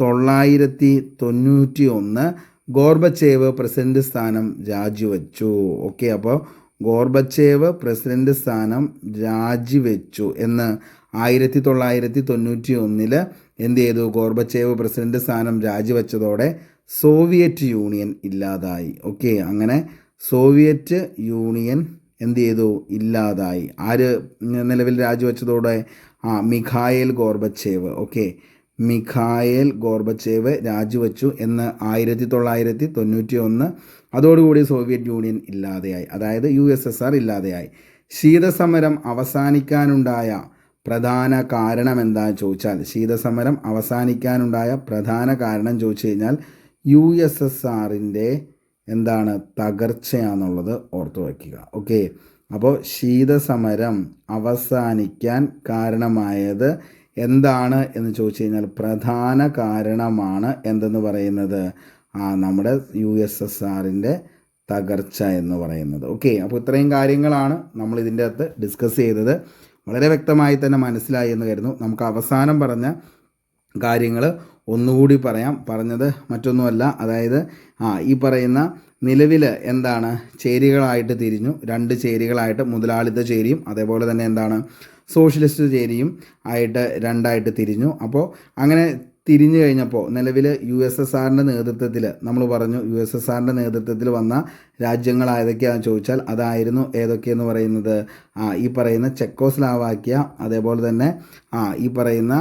തൊള്ളായിരത്തി തൊണ്ണൂറ്റി ഒന്ന് ഗോർബച്ചേവ് പ്രസിഡന്റ് സ്ഥാനം രാജിവെച്ചു. ഓക്കെ അപ്പോൾ ഗോർബച്ചേവ് പ്രസിഡന്റ് സ്ഥാനം രാജിവെച്ചു എന്ന് ആയിരത്തി തൊള്ളായിരത്തി തൊണ്ണൂറ്റി ഒന്നിൽ എന്ത് ചെയ്തു? ഗോർബച്ചേവ് പ്രസിഡന്റ് സ്ഥാനം രാജിവെച്ചതോടെ സോവിയറ്റ് യൂണിയൻ ഇല്ലാതായി. ഓക്കെ അങ്ങനെ സോവിയറ്റ് യൂണിയൻ എന്ത് ചെയ്തു? ഇല്ലാതായി. ആര് നിലവിൽ രാജിവെച്ചതോടെ? ആ Mikhail Gorbachev. Okay Mikhail Gorbachev രാജിവെച്ചു എന്ന് ആയിരത്തി തൊള്ളായിരത്തി തൊണ്ണൂറ്റി ഒന്ന് അതോടുകൂടി സോവിയറ്റ് യൂണിയൻ ഇല്ലാതെയായി. അതായത് യു എസ് എസ് ആർ ഇല്ലാതെയായി. ശീതസമരം അവസാനിക്കാനുണ്ടായ പ്രധാന കാരണം എന്താണെന്ന് ചോദിച്ചാൽ ശീതസമരം അവസാനിക്കാനുണ്ടായ പ്രധാന കാരണം ചോദിച്ചു കഴിഞ്ഞാൽ യു എസ് എസ് ആറിന്റെ എന്താണ് തകർച്ചയാണെന്നുള്ളത് ഓർത്തു വയ്ക്കുക. ഓക്കെ? അപ്പോൾ ശീതസമരം അവസാനിക്കാൻ കാരണമായത് എന്താണ് എന്ന് ചോദിച്ചു കഴിഞ്ഞാൽ പ്രധാന കാരണമാണ് എന്തെന്ന് പറയുന്നത്? ആ നമ്മുടെ യു എസ് എസ് ആറിന്റെ തകർച്ച എന്ന് പറയുന്നത്. ഓക്കെ? അപ്പോൾ ഇത്രയും കാര്യങ്ങളാണ് നമ്മൾ ഇതിന്റെ അകത്ത് ഡിസ്കസ് ചെയ്തത്. വളരെ വ്യക്തമായി തന്നെ മനസ്സിലായി എന്ന് കരുതുന്നു. നമുക്ക് അവസാനം പറഞ്ഞ കാര്യങ്ങൾ ഒന്നുകൂടി പറയാം. പറഞ്ഞത് മറ്റൊന്നുമല്ല. അതായത് ആ ഈ പറയുന്ന നിലവിൽ എന്താണ്? ചേരികളായിട്ട് തിരിഞ്ഞു. രണ്ട് ചേരികളായിട്ട് മുതലാളിത്ത ചേരിയും അതേപോലെ തന്നെ എന്താണ്? സോഷ്യലിസ്റ്റ് ചേരിയും ആയിട്ട് രണ്ടായിട്ട് തിരിഞ്ഞു. അപ്പോൾ അങ്ങനെ തിരിഞ്ഞു കഴിഞ്ഞപ്പോൾ നിലവിൽ യു എസ് എസ് ആറിന്റെ നേതൃത്വത്തിൽ നമ്മൾ പറഞ്ഞു യു എസ് എസ് ആറിന്റെ നേതൃത്വത്തിൽ വന്ന രാജ്യങ്ങൾ ഏതൊക്കെയാണെന്ന് ചോദിച്ചാൽ അതായിരുന്നു ഏതൊക്കെയെന്ന് പറയുന്നത്? ഈ പറയുന്ന ചെക്കോസ്ലാവാക്യ അതേപോലെ തന്നെ ഈ പറയുന്ന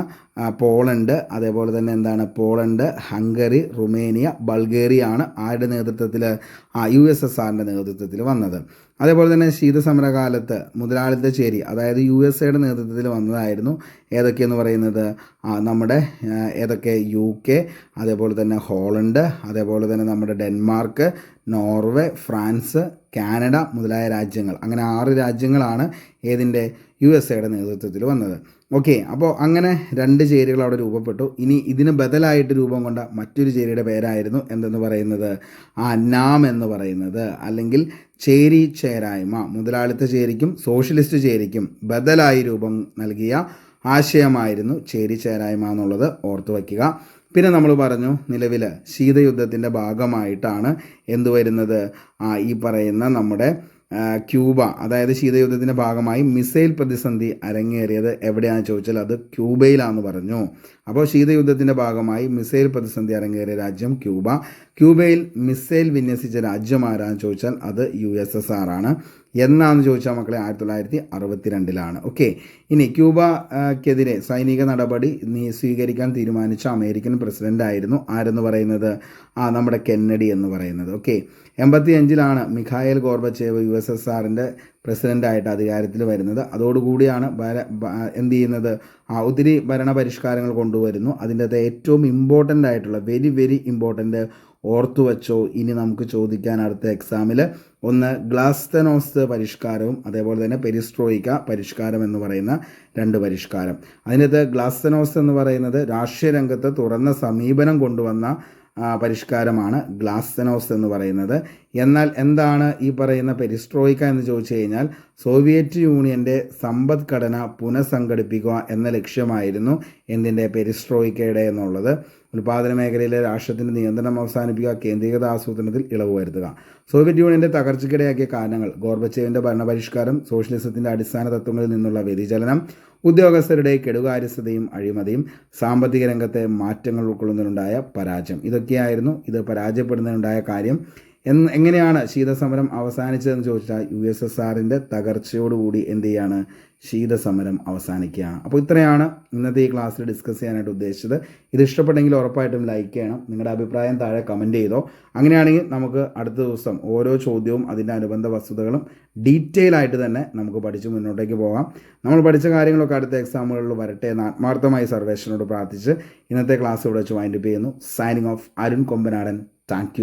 പോളണ്ട് അതേപോലെ തന്നെ എന്താണ്? പോളണ്ട് ഹംഗറി റുമേനിയ ബൾഗേറിയ ആണ് ആരുടെ നേതൃത്വത്തിൽ യു എസ് എസ് ആറിന്റെ നേതൃത്വത്തിൽ വന്നത്. അതേപോലെ തന്നെ ശീതസമരകാലത്ത് മുതലാളിത്ത ചേരി അതായത് യു എസ് എയുടെ നേതൃത്വത്തിൽ വന്നതായിരുന്നു ഏതൊക്കെയെന്ന് പറയുന്നത്? നമ്മുടെ ഏതൊക്കെ? യു കെ അതേപോലെ തന്നെ ഹോളണ്ട് അതേപോലെ തന്നെ നമ്മുടെ ഡെൻമാർക്ക് നോർവേ ഫ്രാൻസ് കാനഡ മുതലായ രാജ്യങ്ങൾ. അങ്ങനെ ആറ് രാജ്യങ്ങളാണ് ഏതിന്റെ? യു എസ് എയുടെ നേതൃത്വത്തിൽ വന്നത്. ഓക്കെ അപ്പോൾ അങ്ങനെ രണ്ട് ചേരികൾ അവിടെ രൂപപ്പെട്ടു. ഇനി ഇതിന് ബദലായിട്ട് രൂപം കൊണ്ട മറ്റൊരു ചേരിയുടെ പേരായിരുന്നു എന്തെന്ന് പറയുന്നത്? ആ നാം എന്ന് പറയുന്നത്. അല്ലെങ്കിൽ ചേരി ചേരായ്മ. മുതലാളിത്ത ചേരിക്കും സോഷ്യലിസ്റ്റ് ചേരിക്കും ബദലായി രൂപം നൽകിയ ആശയമായിരുന്നു ചേരി ചേരായ്മ എന്നുള്ളത്. ഓർത്തു വയ്ക്കുക. പിന്നെ നമ്മൾ പറഞ്ഞു നിലവിൽ ശീതയുദ്ധത്തിന്റെ ഭാഗമായിട്ടാണ് എന്തു വരുന്നത്? ആ ഈ പറയുന്ന നമ്മുടെ ക്യൂബ അതായത് ശീതയുദ്ധത്തിന്റെ ഭാഗമായി മിസൈൽ പ്രതിസന്ധി അരങ്ങേറിയത് എവിടെയാണെന്ന് ചോദിച്ചാൽ അത് ക്യൂബയിലാണെന്ന് പറഞ്ഞു. അപ്പോൾ ശീതയുദ്ധത്തിന്റെ ഭാഗമായി മിസൈൽ പ്രതിസന്ധി അരങ്ങേറിയ രാജ്യം ക്യൂബ. ക്യൂബയിൽ മിസൈൽ വിന്യസിച്ച രാജ്യം ആരാന്ന് ചോദിച്ചാൽ അത് യു എസ് എസ് ആർ ആണ്. എന്നാന്ന് ചോദിച്ചാൽ മക്കളെ ആയിരത്തി തൊള്ളായിരത്തി അറുപത്തി രണ്ടിലാണ് ഓക്കെ ഇനി ക്യൂബക്കെതിരെ സൈനിക നടപടി നീ സ്വീകരിക്കാൻ തീരുമാനിച്ച അമേരിക്കൻ പ്രസിഡന്റ് ആയിരുന്നു. ആരെന്ന് പറയുന്നത്? ആ നമ്മുടെ കെന്നഡി എന്ന് പറയുന്നത്. ഓക്കെ എൺപത്തി അഞ്ചിലാണ് Mikhail Gorbachev U S S ആറിന്റെ പ്രസിഡന്റായിട്ട് അധികാരത്തിൽ വരുന്നത്. അതോടുകൂടിയാണ് ഭര- എന്ത് ചെയ്യുന്നത്? ഒത്തിരി ഭരണപരിഷ്കാരങ്ങൾ കൊണ്ടുവരുന്നു. അതിന്റെ അകത്ത് ഏറ്റവും ഇമ്പോർട്ടന്റ് ആയിട്ടുള്ള വെരി വെരി ഇമ്പോർട്ടന്റ് ഓർത്തു വെച്ചോ ഇനി നമുക്ക് ചോദിക്കാൻ അടുത്ത എക്സാമിൽ ഒന്ന് ഗ്ലാസ്തനോസ് പരിഷ്കാരവും അതേപോലെ തന്നെ പെരിസ്ട്രോയിക്ക പരിഷ്കാരം എന്ന് പറയുന്ന രണ്ട് പരിഷ്കാരം. അതിനകത്ത് ഗ്ലാസ്തനോസ് എന്ന് പറയുന്നത് രാഷ്ട്രീയ രംഗത്ത് തുറന്ന സമീപനം കൊണ്ടുവന്ന പരിഷ്കാരമാണ് ഗ്ലാസ്തനോസ് എന്ന് പറയുന്നത്. എന്നാൽ എന്താണ് ഈ പറയുന്ന പെരിസ്ട്രോയിക്ക എന്ന് ചോദിച്ചു കഴിഞ്ഞാൽ സോവിയറ്റ് യൂണിയന്റെ സമ്പദ്ഘടന പുനഃസംഘടിപ്പിക്കുക എന്ന ലക്ഷ്യമായിരുന്നു എന്തിന്റെ പെരിസ്ട്രോയിക്കയുടെ എന്നുള്ളത്. ഉൽപാദന മേഖലയിലെ രാഷ്ട്രത്തിന്റെ നിയന്ത്രണം അവസാനിപ്പിക്കുക കേന്ദ്രീകൃത ആസൂത്രണത്തിൽ ഇളവ് വരുത്തുക. സോവിയറ്റ് യൂണിയന്റെ തകർച്ചയ്ക്കിടയാക്കിയ കാരണങ്ങൾ ഗോർബച്ചേവിന്റെ ഭരണപരിഷ്കാരം സോഷ്യലിസത്തിന്റെ അടിസ്ഥാന തത്വങ്ങളിൽ നിന്നുള്ള വ്യതിചലനം ഉദ്യോഗസ്ഥരുടെ കെടുകാര്യസ്ഥതയും അഴിമതിയും സാമ്പത്തിക രംഗത്തെ മാറ്റങ്ങൾ ഉൾക്കൊള്ളുന്നതിനുണ്ടായ പരാജയം. ഇതൊക്കെയായിരുന്നു ഇത് പരാജയപ്പെടുന്നതിനുണ്ടായ കാര്യം. എന്ന് എങ്ങനെയാണ് ശീതസമരം അവസാനിച്ചതെന്ന് ചോദിച്ചാൽ യു എസ് എസ് ആറിന്റെ തകർച്ചയോടുകൂടി എന്ത് ചെയ്യാണ് ശീതസമരം അവസാനിക്കുക. അപ്പോൾ ഇത്രയാണ് ഇന്നത്തെ ഈ ക്ലാസ്സിൽ ഡിസ്കസ് ചെയ്യാനായിട്ട് ഉദ്ദേശിച്ചത്. ഇത് ഇഷ്ടപ്പെട്ടെങ്കിൽ ഉറപ്പായിട്ടും ലൈക്ക് ചെയ്യണം. നിങ്ങളുടെ അഭിപ്രായം താഴെ കമന്റ് ചെയ്തോ. അങ്ങനെയാണെങ്കിൽ നമുക്ക് അടുത്ത ദിവസം ഓരോ ചോദ്യവും അതിന്റെ അനുബന്ധ വസ്തുതകളും ഡീറ്റെയിൽ ആയിട്ട് തന്നെ നമുക്ക് പഠിച്ച് മുന്നോട്ടേക്ക് പോകാം. നമ്മൾ പഠിച്ച കാര്യങ്ങളൊക്കെ അടുത്ത എക്സാമുകളിൽ വരട്ടെ എന്ന് ആത്മാർത്ഥമായി സർവേഷനോട് പ്രാർത്ഥിച്ച് ഇന്നത്തെ ക്ലാസ് ഇവിടെ വെച്ച് വൈൻഡപ്പ് ചെയ്യുന്നു. Signing off Arun Kombanadan thank